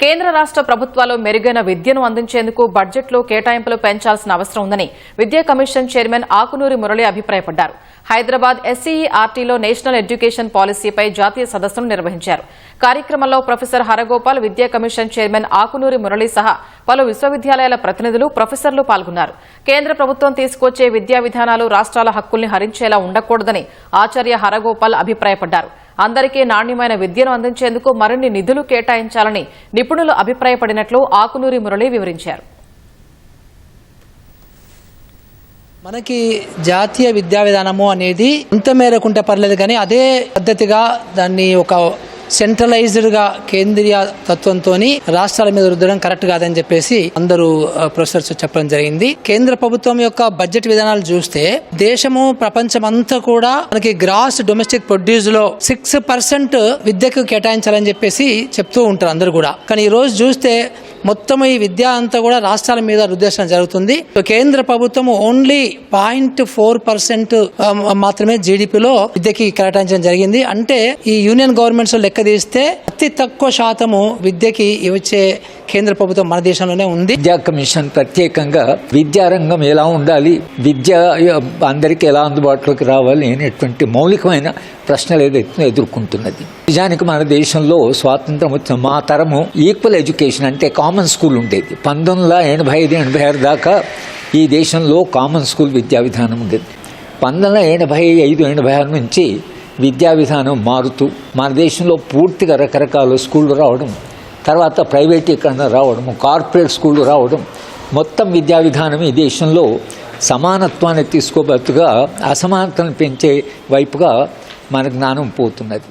కేంద్ర రాష్ట్ర ప్రభుత్వాలు మెరుగైన విద్యను అందించేందుకు బడ్జెట్లో కేటాయింపులు పెంచాల్సిన అవసరం ఉందని విద్యా కమిషన్ చైర్మన్ ఆకునూరి మురళి అభిప్రాయపడ్డారు. హైదరాబాద్ ఎస్సీఈఆర్టీలో నేషనల్ ఎడ్యుకేషన్ పాలసీపై జాతీయ సదస్సును నిర్వహించారు. కార్యక్రమంలో ప్రొఫెసర్ హరగోపాల్ విద్యా కమిషన్ చైర్మన్ ఆకునూరి మురళి సహా పలు విశ్వవిద్యాలయాల ప్రతినిధులు ప్రొఫెసర్లు పాల్గొన్నారు. కేంద్ర ప్రభుత్వం తీసుకొచ్చే విద్యా విధానాలు రాష్ట్రాల హక్కుల్ని హరించేలా ఉండకూడదని ఆచార్య హరగోపాల్ అభిప్రాయపడ్డారు. అందరికీ నాణ్యమైన విద్యను అందించేందుకు మరిన్ని నిధులు కేటాయించాలని నిపుణులు అభిప్రాయపడినట్లు ఆకునూరి మురళి వివరించారు. మనకి జాతీయ విద్యా విధానము అనేది ఇంత మేరకుంటే పర్లేదు కానీ అదే పద్ధతిగా దాన్ని ఒక సెంట్రలైజ్డ్గా కేంద్రీయ తత్వంతో రాష్ట్రాల మీద రుద్దడం కరెక్ట్ కాదని చెప్పేసి అందరూ ప్రొఫెసర్స్ చెప్పడం జరిగింది. కేంద్ర ప్రభుత్వం యొక్క బడ్జెట్ విధానాలు చూస్తే దేశము ప్రపంచం అంతా కూడా మనకి గ్రాస్ డొమెస్టిక్ ప్రొడ్యూస్లో సిక్స్ పర్సెంట్ విద్యకు కేటాయించాలని చెప్పేసి చెప్తూ ఉంటారు అందరూ కూడా. కానీ ఈ రోజు చూస్తే మొత్తం ఈ విద్య అంతా కూడా రాష్ట్రాల మీద రుద్దేశం జరుగుతుంది. కేంద్ర ప్రభుత్వం ఓన్లీ పాయింట్ ఫోర్ పర్సెంట్ మాత్రమే జీడిపిలో విద్యకి కేటాయించడం జరిగింది. అంటే ఈ యూనియన్ గవర్నమెంట్స్ లెక్క తీస్తే అతి తక్కువ శాతము విద్యకి ఇవచ్చే కేంద్ర ప్రభుత్వం మన దేశంలోనే ఉంది. విద్యా కమిషన్ ప్రత్యేకంగా విద్యారంగం ఎలా ఉండాలి విద్య అందరికీ ఎలా అందుబాటులోకి రావాలి అనేటువంటి మౌలికమైన ప్రశ్నలు ఏదైతే ఎదుర్కొంటున్నది. నిజానికి మన దేశంలో స్వాతంత్రం వచ్చిన మా తరము ఈక్వల్ ఎడ్యుకేషన్ అంటే కామన్ స్కూల్ ఉండేది. పంతొమ్మిది వందల ఎనభై ఐదు ఎనభై ఆరు దాకా ఈ దేశంలో కామన్ స్కూల్ విద్యా విధానం ఉండేది. పంతొమ్మిది వందల ఎనభై ఐదు ఎనభై ఆరు నుంచి విద్యా విధానం మారుతూ మన దేశంలో పూర్తిగా రకరకాల స్కూళ్ళు రావడం తర్వాత ప్రైవేటీకరణ రావడం కార్పొరేట్ స్కూళ్ళు రావడం మొత్తం విద్యా విధానం ఈ దేశంలో సమానత్వాన్ని తీసుకోబట్టుగా అసమానతను పెంచే వైపుగా మన జ్ఞానం పోతున్నది.